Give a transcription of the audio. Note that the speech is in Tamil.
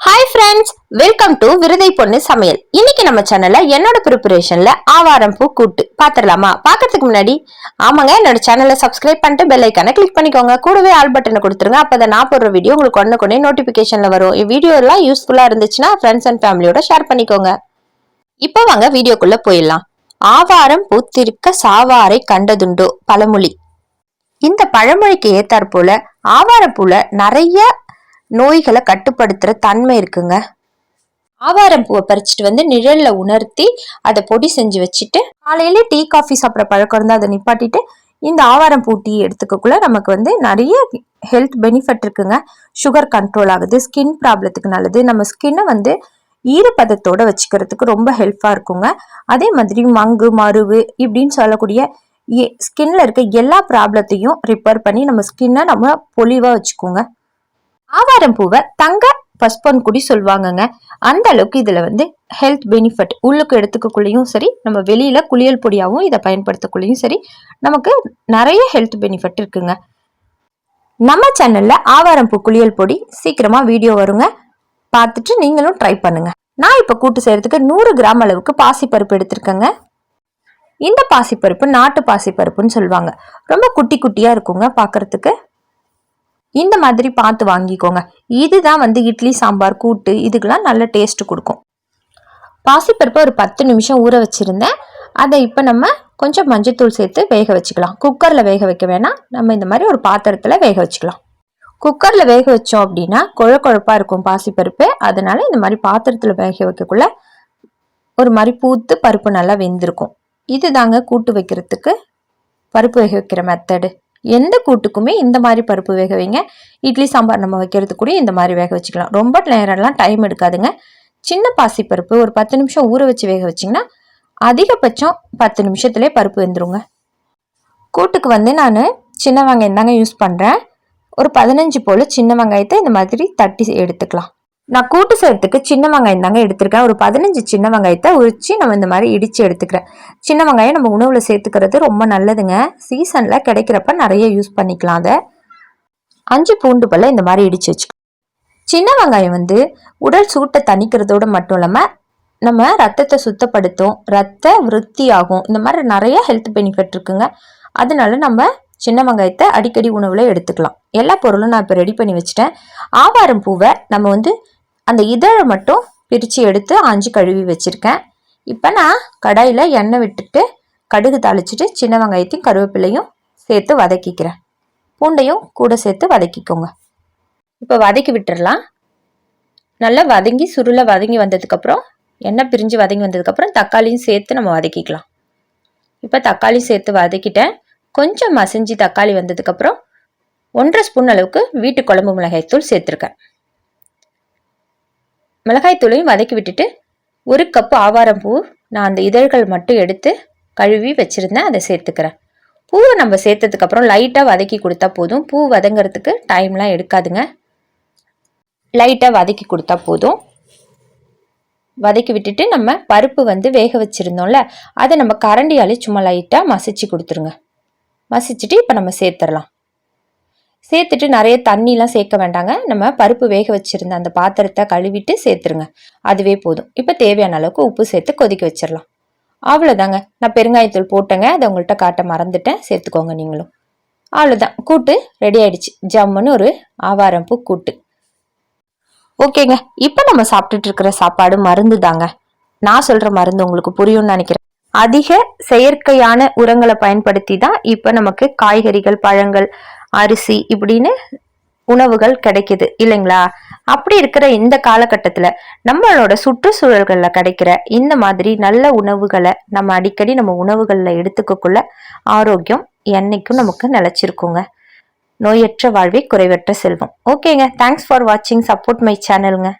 ஹாய் ஃப்ரெண்ட்ஸ் வெல்கம் டு விருதை பொண்ணு சமையல் இன்னைக்கு நம்ம சேனல்ல என்னோட ப்ரிப்பரேஷன்ல ஆவாரம் பூ கூட்டு பாத்திரலாமா பாக்கிறதுக்கு முன்னாடி ஆமாங்க என்னோட சேனலை சப்ஸ்கிரைப் பண்ணிட்டு பெல் ஐக்கான கிளிக் பண்ணிக்கோங்க. கூடவே ஆல் பட்டனை கொடுத்துருங்க. அப்பதான் நான் போடுற வீடியோ உங்களுக்கு ஒன்று கொண்டே நோட்டிபிகேஷன்ல வரும். வீடியோ எல்லாம் யூஸ்ஃபுல்லா இருந்துச்சுன்னா ஃப்ரெண்ட்ஸ் அண்ட் ஃபேமிலியோட ஷேர் பண்ணிக்கோங்க. இப்போ வாங்க வீடியோக்குள்ள போயிடலாம். ஆவாரம் பூ திருக்க சாவாரை கண்டதுண்டோ பழமொழி. இந்த பழமொழிக்கு ஏத்தாற் போல ஆவாரப்பூல நிறைய நோய்களை கட்டுப்படுத்துற தன்மை இருக்குங்க. ஆவாரம் பூவை பறிச்சுட்டு வந்து நிழல்ல உணர்த்தி அதை பொடி செஞ்சு வச்சுட்டு காலையில டீ காஃபி சாப்பிட்ற பழக்கம் இருந்தால் அதை நிப்பாட்டிட்டு இந்த ஆவாரம் பூ டீ எடுத்துக்கக்குள்ள நமக்கு வந்து நிறைய ஹெல்த் பெனிஃபிட் இருக்குங்க. சுகர் கண்ட்ரோல் ஆகுது ஸ்கின் ப்ராப்ளத்துக்கு நல்லது. நம்ம ஸ்கின்னை வந்து ஈரப்பதத்தோட வச்சுக்கிறதுக்கு ரொம்ப ஹெல்ப்ஃபாக இருக்குங்க. அதே மாதிரி மங்கு மருவு இப்படின்னு சொல்லக்கூடிய ஸ்கின்ல இருக்க எல்லா ப்ராப்ளத்தையும் ரிப்பேர் பண்ணி நம்ம ஸ்கின்னை நம்ம பொலிவாக வச்சுக்கோங்க. ஆவாரம் பூவை தங்க பஸ்பன் குடி சொல்லுவாங்கங்க அந்த அளவுக்கு இதுல வந்து ஹெல்த் பெனிஃபிட் உள்ளுக்கு எடுத்துக்கக்குள்ளேயும் சரி நம்ம வெளியில குளியல் பொடியாகவும் இதை பயன்படுத்தக்குள்ளேயும் சரி நமக்கு நிறைய ஹெல்த் பெனிஃபிட் இருக்குங்க. நம்ம சேனல்ல ஆவாரம் பூ குளியல் பொடி சீக்கிரமா வீடியோ வருங்க. பார்த்துட்டு நீங்களும் ட்ரை பண்ணுங்க. நான் இப்போ கூட்டு செய்யறதுக்கு நூறு கிராம் அளவுக்கு பாசிப்பருப்பு எடுத்திருக்கேங்க. இந்த பாசிப்பருப்பு நாட்டு பாசிப்பருப்புன்னு சொல்லுவாங்க ரொம்ப குட்டி குட்டியா இருக்குங்க பார்க்கறதுக்கு இந்த மாதிரி பார்த்து வாங்கிக்கோங்க. இதுதான் வந்து இட்லி சாம்பார் கூட்டு. இதுக்கெல்லாம் நல்ல டேஸ்ட் கொடுக்கும். பாசிப்பருப்பை ஒரு பத்து நிமிஷம் ஊற வச்சுருந்தேன். அதை இப்போ நம்ம கொஞ்சம் மஞ்சத்தூள் சேர்த்து வேக வச்சுக்கலாம். குக்கரில் வேக வைக்க வேணாம். நம்ம இந்த மாதிரி ஒரு பாத்திரத்தில் வேக வச்சுக்கலாம். குக்கரில் வேக வச்சோம் அப்படின்னா குழ குழப்பாக இருக்கும் பாசிப்பருப்பு. அதனால இந்த மாதிரி பாத்திரத்தில் வேக வைக்கக்குள்ள ஒரு மாதிரி பூத்து பருப்பு நல்லா வெந்திருக்கும். இது தாங்க கூட்டு வைக்கிறதுக்கு பருப்பு வேக வைக்கிற மெத்தடு எந்த கூட்டுக்குமே இந்த மாதிரி பருப்பு வேக வைங்க. இட்லி சாம்பார் நம்ம வைக்கிறது கூட இந்த மாதிரி வேக வச்சுக்கலாம். ரொம்ப நேரம்லாம் டைம் எடுக்காதுங்க. சின்ன பாசி பருப்பு ஒரு பத்து நிமிஷம் ஊற வச்சு வேக வச்சிங்கன்னா அதிகபட்சம் பத்து நிமிஷத்துலேயே பருப்பு வெந்துருங்க. கூட்டுக்கு வந்து நான் சின்ன வெங்காயம் தாங்க யூஸ் பண்ணுறேன் ஒரு பதினஞ்சு போல் சின்ன வெங்காயத்தை இந்த மாதிரி தட்டி எடுத்துக்கலாம். நான் கூட்டு சேர்த்துக்கு சின்ன வெங்காயம் தாங்க எடுத்திருக்கேன். ஒரு பதினஞ்சு சின்ன வெங்காயத்தை உரிச்சு நம்ம இந்த மாதிரி இடித்து எடுத்துக்கிறேன். சின்ன வெங்காயம் நம்ம உணவில் சேர்த்துக்கிறது ரொம்ப நல்லதுங்க. சீசனில் கிடைக்கிறப்ப நிறைய யூஸ் பண்ணிக்கலாம் அதை. அஞ்சு பூண்டு பல்ல இந்த மாதிரி இடித்து வச்சு சின்ன வெங்காயம் வந்து உடல் சூட்டை தணிக்கிறதோட மட்டும் இல்லாமல் நம்ம ரத்தத்தை சுத்தப்படுத்தும் ரத்த விருத்தி ஆகும் இந்த மாதிரி நிறைய ஹெல்த் பெனிஃபிட் இருக்குங்க. அதனால நம்ம சின்ன வெங்காயத்தை அடிக்கடி உணவில் எடுத்துக்கலாம். எல்லா பொருளும் நான் இப்போ ரெடி பண்ணி வச்சுட்டேன். ஆவாரம் பூவை நம்ம வந்து அந்த இதழை மட்டும் பிரித்து எடுத்து ஆஞ்சு கழுவி வச்சுருக்கேன். இப்போ நான் கடாயில் எண்ணெய் விட்டுட்டு கடுகு தாளிச்சிட்டு சின்ன வெங்காயத்தையும் கருவேப்பிலையும் சேர்த்து வதக்கிக்கிறேன். பூண்டையும் கூட சேர்த்து வதக்கிக்கோங்க. இப்போ வதக்கி விட்டுடலாம் நல்லா வதங்கி சுருளை வதங்கி வந்ததுக்கப்புறம் எண்ணெய் பிரிஞ்சு வதங்கி வந்ததுக்கப்புறம் தக்காளியும் சேர்த்து நம்ம வதக்கிக்கலாம். இப்போ தக்காளி சேர்த்து வதக்கிட்டேன். கொஞ்சம் மசிஞ்சு தக்காளி வந்ததுக்கப்புறம் ஒன்றரை ஸ்பூன் அளவுக்கு வீட்டு குழம்பு மிளகாய்த்தூள் சேர்த்துருக்கேன். மிளகாய்த்தூளையும் வதக்கி விட்டுட்டு ஒரு கப்பு ஆவாரம் பூ நான் அந்த இதழ்கள் மட்டும் எடுத்து கழுவி வச்சுருந்தேன் அதை சேர்த்துக்கிறேன். பூவை நம்ம சேர்த்ததுக்கப்புறம் லைட்டாக வதக்கி கொடுத்தா போதும். பூ வதங்கிறதுக்கு டைம்லாம் எடுக்காதுங்க. லைட்டாக வதக்கி கொடுத்தா போதும். வதக்கி விட்டுட்டு நம்ம பருப்பு வந்து வேக வச்சுருந்தோம்ல அதை நம்ம கரண்டியாலே சும்மா லைட்டாக மசிச்சு கொடுத்துருங்க. மசிச்சுட்டு இப்போ நம்ம சேர்த்துடலாம். சேர்த்துட்டு நிறைய தண்ணிலாம் சேர்க்க வேண்டாங்க. நம்ம பருப்பு வேக வச்சுருந்த அந்த பாத்திரத்தை கழுவிட்டு சேர்த்துருங்க. அதுவே போதும். இப்போ தேவையான அளவுக்கு உப்பு சேர்த்து கொதிக்க வச்சிடலாம் அவ்வளோதாங்க நான் பெருங்காயத்தூள் போட்டேங்க. அதை உங்கள்கிட்ட காட்ட மறந்துட்டேன். சேர்த்துக்கோங்க நீங்களும். அவ்வளோதான் கூட்டு ரெடி ஆயிடுச்சு. ஜம்முன்னு ஒரு ஆவாரம் பூ கூட்டு. ஓகேங்க. இப்போ நம்ம சாப்பிட்டுட்டு இருக்கிற சாப்பாடு மருந்து தாங்க. நான் சொல்ற மருந்து உங்களுக்கு புரியும்னு நினைக்கிறேன். அதிக செயற்கையான உரங்களை பயன்படுத்தி தான் இப்போ நமக்கு காய்கறிகள் பழங்கள் அரிசி இப்படின்னு உணவுகள் கிடைக்குது இல்லைங்களா? அப்படி இருக்கிற இந்த காலகட்டத்தில் நம்மளோட சுற்றுச்சூழல்களில் கிடைக்கிற இந்த மாதிரி நல்ல உணவுகளை நம்ம அடிக்கடி நம்ம உணவுகளில் எடுத்துக்கக்குள்ள ஆரோக்கியம் என்றைக்கும் நமக்கு நிலச்சிருக்குங்க. நோயற்ற வாழ்வை குறைவற்ற செல்வம். ஓகேங்க. தேங்க்ஸ் ஃபார் வாட்சிங் சப்போர்ட் மை சேனலுங்க